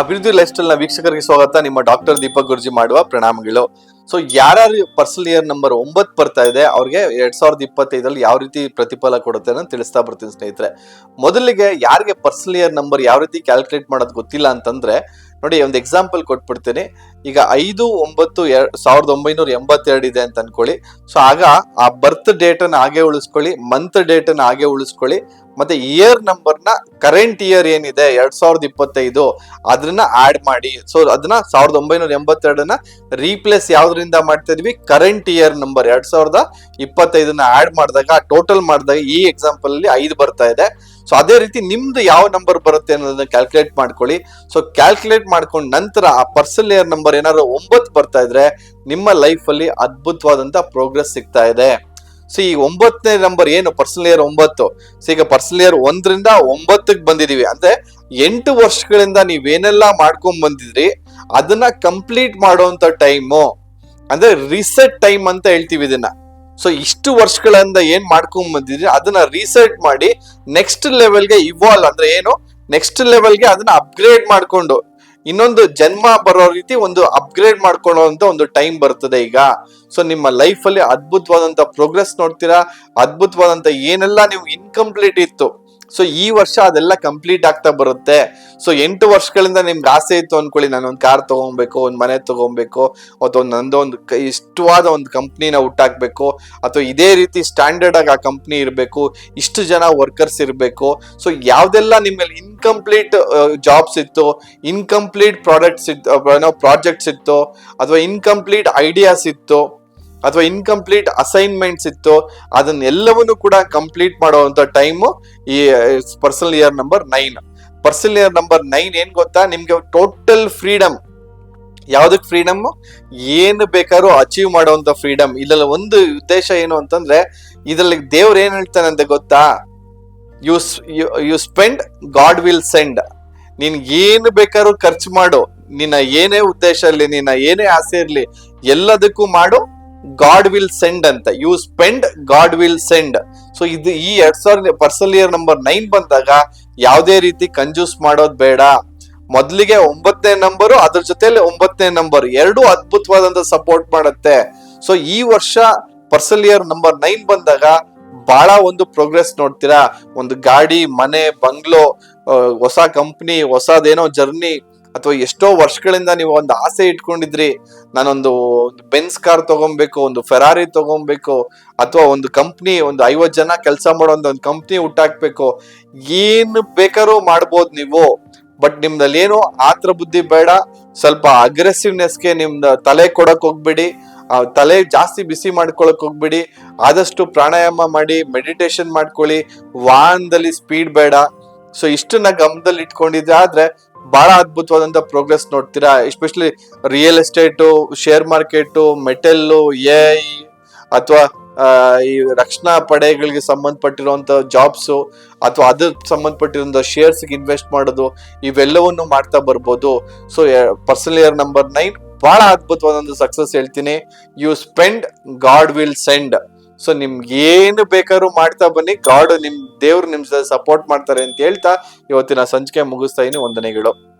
ಅಭಿವೃದ್ಧಿ ಲೈಫ್ ಸ್ಟೈಲ್ನ ವೀಕ್ಷಕರಿಗೆ ಸ್ವಾಗತ. ನಿಮ್ಮ ಡಾಕ್ಟರ್ ದೀಪಕ್ ಗುರ್ಜಿ ಮಾಡುವ ಪ್ರಣಾಮಗಳು. ಸೊ ಯಾರ್ಯಾರು ಪರ್ಸನಲ್ ಇಯರ್ ನಂಬರ್ ಒಂಬತ್ತು ಬರ್ತಾ ಇದೆ, ಅವ್ರಿಗೆ ಎರಡ್ ಸಾವಿರದ ಇಪ್ಪತ್ತೈದರಲ್ಲಿ ಯಾವ ರೀತಿ ಪ್ರತಿಫಲ ಕೊಡುತ್ತೆ ಅಂತ ತಿಳಿಸ್ತಾ ಬರ್ತೀನಿ ಸ್ನೇಹಿತರೆ. ಮೊದಲಿಗೆ ಯಾರಿಗೆ ಪರ್ಸನಲ್ ಇಯರ್ ನಂಬರ್ ಯಾವ ರೀತಿ ಕ್ಯಾಲ್ಕುಲೇಟ್ ಮಾಡೋದು ಗೊತ್ತಿಲ್ಲ ಅಂತಂದ್ರೆ ನೋಡಿ, ಒಂದು ಎಕ್ಸಾಂಪಲ್ ಕೊಟ್ಬಿಡ್ತೀನಿ. ಈಗ ಐದು, ಒಂಬತ್ತು ಎರಡ್ ಸಾವಿರದ ಒಂಬೈನೂರ ಎಂಬತ್ತೆರಡು ಇದೆ ಅಂತ ಅನ್ಕೊಳ್ಳಿ. ಸೊ ಆಗ ಆ ಬರ್ತ್ ಡೇಟ್ ಅನ್ನ ಹಾಗೆ ಉಳಿಸ್ಕೊಳ್ಳಿ ಮಂತ್ ಡೇಟ್ ಅನ್ನ ಹಾಗೆ ಉಳಿಸ್ಕೊಳ್ಳಿ. ಮತ್ತೆ ಇಯರ್ ನಂಬರ್ನ ಕರೆಂಟ್ ಇಯರ್ ಏನಿದೆ, ಎರಡ್ ಸಾವಿರದ ಇಪ್ಪತ್ತೈದು ಅದನ್ನ ಆಡ್ ಮಾಡಿ. ಸೊ ಅದನ್ನ ಸಾವಿರದ ಒಂಬೈನೂರ ಎಂಬತ್ತೆರಡನ್ನ ರೀಪ್ಲೇಸ್ ಯಾವ್ದ್ರಿಂದ ಮಾಡ್ತಾ ಇದ್ವಿ? ಕರೆಂಟ್ ಇಯರ್ ನಂಬರ್ ಎರಡ್ ಸಾವಿರದ ಇಪ್ಪತ್ತೈದನ್ನ ಆಡ್ ಮಾಡಿದಾಗ ಟೋಟಲ್ ಮಾಡಿದಾಗ ಈ ಎಕ್ಸಾಂಪಲ್ ಅಲ್ಲಿ ಐದು ಬರ್ತಾ ಇದೆ. ಸೊ ಅದೇ ರೀತಿ ನಿಮ್ದು ಯಾವ ನಂಬರ್ ಬರುತ್ತೆ ಅನ್ನೋದನ್ನ ಕ್ಯಾಲ್ಕುಲೇಟ್ ಮಾಡ್ಕೊಳ್ಳಿ. ಸೊ ಕ್ಯಾಲ್ಕುಲೇಟ್ ಮಾಡ್ಕೊಂಡ ನಂತರ ಆ ಪರ್ಸನ್ ಇಯರ್ ನಂಬರ್ ಏನಾದ್ರು ಒಂಬತ್ತು ಬರ್ತಾ ಇದ್ರೆ ನಿಮ್ಮ ಲೈಫ್ ಅಲ್ಲಿ ಅದ್ಭುತವಾದಂತ ಪ್ರೋಗ್ರೆಸ್ ಸಿಗ್ತಾ ಇದೆ. ಸೊ ಈ ಒಂಬತ್ತನೇ ನಂಬರ್ ಏನು? ಪರ್ಸನಲ್ ಇಯರ್ ಒಂಬತ್ತು. ಸೊ ಈಗ ಪರ್ಸನಲ್ ಇಯರ್ ಒಂದರಿಂದ ಒಂಬತ್ತಕ್ಕೆ ಬಂದಿದೀವಿ. ಅಂದ್ರೆ ಎಂಟು ವರ್ಷಗಳಿಂದ ನೀವೇನೆಲ್ಲ ಮಾಡ್ಕೊಂಡ್ ಬಂದಿದ್ರಿ, ಅದನ್ನ ಕಂಪ್ಲೀಟ್ ಮಾಡುವಂತ ಟೈಮು ಅಂದ್ರೆ ರಿಸೆಟ್ ಟೈಮ್ ಅಂತ ಹೇಳ್ತೀವಿ ಇದನ್ನ. ಸೊ ಇಷ್ಟು ವರ್ಷಗಳಿಂದ ಏನ್ ಮಾಡ್ಕೊಂಡ್ ಬಂದಿದ್ರಿ? ಅದನ್ನ ರಿಸರ್ಚ್ ಮಾಡಿ ನೆಕ್ಸ್ಟ್ ಲೆವೆಲ್ಗೆ ಇವಾಲ್ವ್ ಅಂದ್ರೆ ಏನು? ನೆಕ್ಸ್ಟ್ ಲೆವೆಲ್ಗೆ ಅದನ್ನ ಅಪ್ಗ್ರೇಡ್ ಮಾಡ್ಕೊಂಡು, ಇನ್ನೊಂದು ಜನ್ಮ ಬರೋ ರೀತಿ ಒಂದು ಅಪ್ಗ್ರೇಡ್ ಮಾಡ್ಕೊಳ್ಳುವಂತ ಒಂದು ಟೈಮ್ ಬರ್ತದೆ ಈಗ. ಸೊ ನಿಮ್ಮ ಲೈಫ್ ಅಲ್ಲಿ ಅದ್ಭುತವಾದಂತ ಪ್ರೋಗ್ರೆಸ್ ನೋಡ್ತೀರಾ? ಅದ್ಭುತವಾದಂತ ಏನೆಲ್ಲ ನೀವು ಇನ್ಕಂಪ್ಲೀಟ್ ಇತ್ತು? ಸೊ ಈ ವರ್ಷ ಅದೆಲ್ಲ ಕಂಪ್ಲೀಟ್ ಆಗ್ತಾ ಬರುತ್ತೆ. ಸೊ ಎಂಟು ವರ್ಷಗಳಿಂದ ನಿಮ್ಗೆ ಆಸೆ ಇತ್ತು ಅನ್ಕೊಳ್ಳಿ ನಾನು ಒಂದು ಕಾರ್ ತೊಗೊಬೇಕು, ಒಂದು ಮನೆ ತೊಗೊಬೇಕು, ಅಥವಾ ಒಂದು ನಂದು ಒಂದು ಇಷ್ಟವಾದ ಒಂದು ಕಂಪ್ನಿನ ಹುಟ್ಟಾಕ್ಬೇಕು, ಅಥವಾ ಇದೇ ರೀತಿ ಸ್ಟ್ಯಾಂಡರ್ಡ್ ಆಗಿ ಆ ಕಂಪ್ನಿ ಇರಬೇಕು, ಇಷ್ಟು ಜನ ವರ್ಕರ್ಸ್ ಇರಬೇಕು. ಸೊ ಯಾವುದೆಲ್ಲ ನಿಮ್ಮಲ್ಲಿ ಇನ್ಕಂಪ್ಲೀಟ್ ಜಾಬ್ಸ್ ಇತ್ತು ಇನ್ಕಂಪ್ಲೀಟ್ ಪ್ರಾಡಕ್ಟ್ಸ್ ಇತ್ತು ಏನೋ ಪ್ರಾಜೆಕ್ಟ್ಸ್ ಇತ್ತು, ಅಥವಾ ಇನ್ಕಂಪ್ಲೀಟ್ ಐಡಿಯಾಸ್ ಇತ್ತು ಅಥವಾ ಇನ್ಕಂಪ್ಲೀಟ್ ಅಸೈನ್ಮೆಂಟ್ಸ್ ಇತ್ತು ಅದನ್ನೆಲ್ಲವನ್ನು ಕೂಡ ಕಂಪ್ಲೀಟ್ ಮಾಡುವಂತ ಟೈಮು ಈ personal year number nine personal year number nine ಏನ್ ಗೊತ್ತಾ? ನಿಮ್ಗೆ ಟೋಟಲ್ ಫ್ರೀಡಮ್ ಯಾವ್ದಕ್ ಫ್ರೀಡಮ್ ಏನು ಬೇಕಾದ್ರೂ ಅಚೀವ್ ಮಾಡುವಂತ ಫ್ರೀಡಮ್ ಇಲ್ಲೆಲ್ಲ ಒಂದು ಉದ್ದೇಶ ಏನು ಅಂತಂದ್ರೆ, ಇದ್ರಲ್ಲಿ ದೇವ್ರ ಏನ್ ಹೇಳ್ತಾನೆ ಅಂತ ಗೊತ್ತಾ? You you spend God will send ಏನು ಬೇಕಾದ್ರೂ ಖರ್ಚು ಮಾಡು. ನಿನ್ನ ಏನೇ ಉದ್ದೇಶ ಇರಲಿ, ನಿನ್ನ ಏನೇ ಆಸೆ ಇರಲಿ, ಎಲ್ಲದಕ್ಕೂ ಮಾಡು. ಗಾಡ್ ವಿಲ್ ಸೆಂಡ್ ಅಂತ. You spend God will send so ಇದು ಈ ಎರಡ್ ಸಾವಿರದ ಪರ್ಸನಲ್ ಇಯರ್ ನಂಬರ್ ನೈನ್ ಬಂದಾಗ ಯಾವುದೇ ರೀತಿ ಕಂಜೂಸ್ ಮಾಡೋದು ಬೇಡ. ಮೊದಲಿಗೆ ಒಂಬತ್ತನೇ ನಂಬರು ಅದ್ರ ಜೊತೆಲಿ ಒಂಬತ್ತನೇ ನಂಬರ್ ಎರಡೂ ಅದ್ಭುತವಾದಂತ ಸಪೋರ್ಟ್ ಮಾಡುತ್ತೆ. ಸೊ ಈ ವರ್ಷ ಪರ್ಸನಲ್ ಇಯರ್ ನಂಬರ್ ನೈನ್ ಬಂದಾಗ ಬಹಳ ಒಂದು ಪ್ರೋಗ್ರೆಸ್ ನೋಡ್ತೀರಾ. ಒಂದು ಗಾಡಿ, ಮನೆ ಬಂಗ್ಲೋ ಹೊಸ ಕಂಪ್ನಿ ಹೊಸದೇನೋ ಜರ್ನಿ ಅಥವಾ ಎಷ್ಟೋ ವರ್ಷಗಳಿಂದ ನೀವು ಒಂದು ಆಸೆ ಇಟ್ಕೊಂಡಿದ್ರಿ, ನಾನೊಂದು ಬೆನ್ಸ್ ಕಾರ್ ತಗೊಬೇಕು, ಒಂದು ಫೆರಾರಿ ತಗೊಬೇಕು, ಅಥವಾ ಒಂದು ಕಂಪ್ನಿ ಒಂದು ಐವತ್ತು ಜನ ಕೆಲಸ ಮಾಡೋ ಒಂದು ಕಂಪ್ನಿ ಹುಟ್ಟಾಕ್ಬೇಕು. ಏನು ಬೇಕಾದ್ರೂ ಮಾಡ್ಬೋದು ನೀವು ಬಟ್ ನಿಮ್ದಲ್ಲಿ ಏನು ಆತ್ರ ಬುದ್ಧಿ ಬೇಡ, ಸ್ವಲ್ಪ ಅಗ್ರೆಸಿವ್ನೆಸ್ಗೆ ನಿಮ್ದು ತಲೆ ಕೊಡಕ್ ಹೋಗ್ಬೇಡಿ ತಲೆ ಜಾಸ್ತಿ ಬಿಸಿ ಮಾಡ್ಕೊಳಕ್ ಹೋಗ್ಬೇಡಿ, ಆದಷ್ಟು ಪ್ರಾಣಾಯಾಮ ಮಾಡಿ ಮೆಡಿಟೇಷನ್ ಮಾಡ್ಕೊಳ್ಳಿ, ವಾಹನದಲ್ಲಿ ಸ್ಪೀಡ್ ಬೇಡ. ಸೊ ಇಷ್ಟನ್ನ ಗಮನದಲ್ಲಿ ಇಟ್ಕೊಂಡಿದ್ದೆ ಆದ್ರೆ ಬಹಳ ಅದ್ಭುತವಾದಂತ ಪ್ರೋಗ್ರೆಸ್ ನೋಡ್ತೀರಾ? Especially real estate share market metal A ಅಥವಾ ಈ ರಕ್ಷಣಾ ಪಡೆಗಳಿಗೆ ಸಂಬಂಧಪಟ್ಟಿರುವಂತ ಜಾಬ್ಸು ಅಥವಾ ಅದ್ರ ಸಂಬಂಧಪಟ್ಟಿರುವಂತ ಶೇರ್ಸ್ ಇನ್ವೆಸ್ಟ್ ಮಾಡೋದು, ಇವೆಲ್ಲವನ್ನು ಮಾಡ್ತಾ ಬರ್ಬೋದು. So personal year number nine ಬಹಳ ಅದ್ಭುತವಾದಂತ ಸಕ್ಸಸ್ ಹೇಳ್ತೀನಿ. You spend God will send so ನಿಮ್ಗೆ ಏನು ಬೇಕಾದ್ರೂ ಮಾಡ್ತಾ ಬನ್ನಿ. ಗಾಡು ನಿಮ್ ದೇವ್ರು ನಿಮ್ ಸಪೋರ್ಟ್ ಮಾಡ್ತಾರೆ ಅಂತ ಹೇಳ್ತಾ ಇವತ್ತಿನ ಸಂಚಿಕೆ ಮುಗಿಸ್ತಾ ಇದೀನಿ ವಂದನೆಗಳು.